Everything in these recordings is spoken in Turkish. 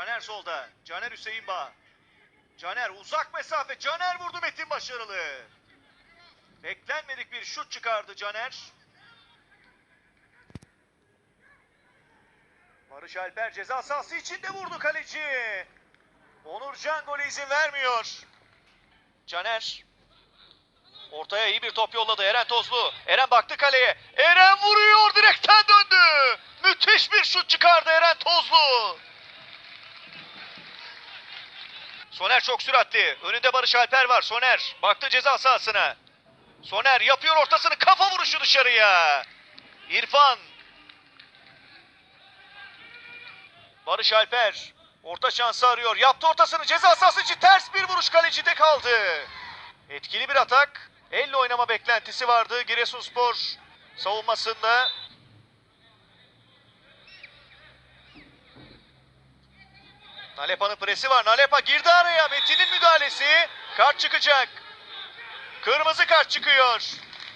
Caner solda. Caner Hüseyin Bağ. Caner uzak mesafe. Caner vurdu Metin başarılı. Beklenmedik bir şut çıkardı Caner. Barış Alper ceza sahası içinde vurdu kaleci. Onurcan gole izin vermiyor. Caner. Ortaya iyi bir top yolladı Eren Tozlu. Eren baktı kaleye. Eren vuruyor direkten döndü. Müthiş bir şut çıkardı Eren Tozlu. Soner çok süratli. Önünde Barış Alper var. Soner baktı ceza sahasına. Soner yapıyor ortasını kafa vuruşu dışarıya. İrfan. Barış Alper orta şansı arıyor. Yaptı ortasını ceza sahası için ters bir vuruş kalecide kaldı. Etkili bir atak. Elle oynama beklentisi vardı Giresunspor savunmasında. Nalepa'nın presi var. Nalepa girdi araya. Metin'in müdahalesi. Kart çıkacak. Kırmızı kart çıkıyor.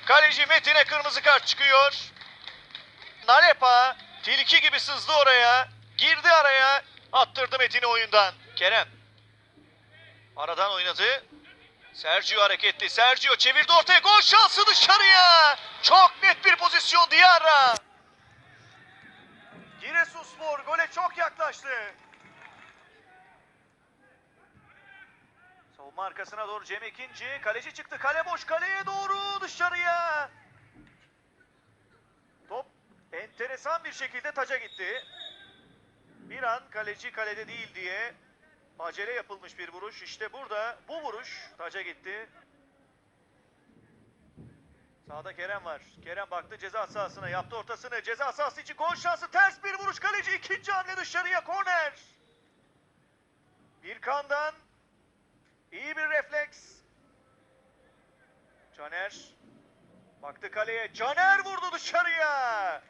Kaleci Metin'e kırmızı kart çıkıyor. Nalepa tilki gibi sızdı oraya. Girdi araya. Attırdı Metin'i oyundan. Kerem. Aradan oynadı. Sergio hareketli. Sergio çevirdi ortaya. Gol şansı dışarıya. Çok net bir pozisyon Diarra. Giresunspor gole çok yaklaştı. Savunma arkasına doğru Cem ikinci. Kaleci çıktı. Kale boş. Kaleye doğru dışarıya. Top enteresan bir şekilde taca gitti. Bir an kaleci kalede değil diye acele yapılmış bir vuruş. İşte burada bu vuruş taca gitti. Sağda Kerem var. Kerem baktı ceza sahasına yaptı ortasını. Ceza sahası için gol şansı ters bir vuruş kaleci ikinci hamle dışarıya korner. Bir kandan iyi bir refleks. Caner baktı kaleye. Caner vurdu dışarıya.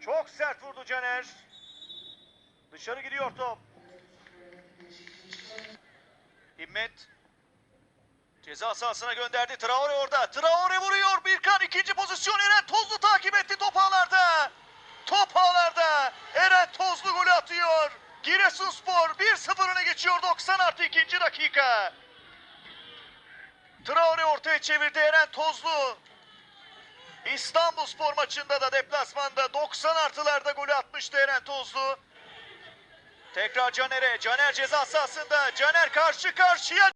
Çok sert vurdu Caner. Dışarı gidiyor top. Himmet ceza sahasına gönderdi. Traore orada. Traore vuruyor. Birkan ikinci pozisyon. Eren Tozlu takip etti top ağlarda. Top ağlarda. Eren Tozlu golü atıyor. Giresunspor 1-0 öne geçiyor 90 artı ikinci dakika. Traore ortaya çevirdi Eren Tozlu. İstanbul Spor maçında da deplasmanda 90 artılarda golü atmıştı Eren Tozlu. Tekrar Caner'e. Caner ceza sahasında. Caner karşı karşıya.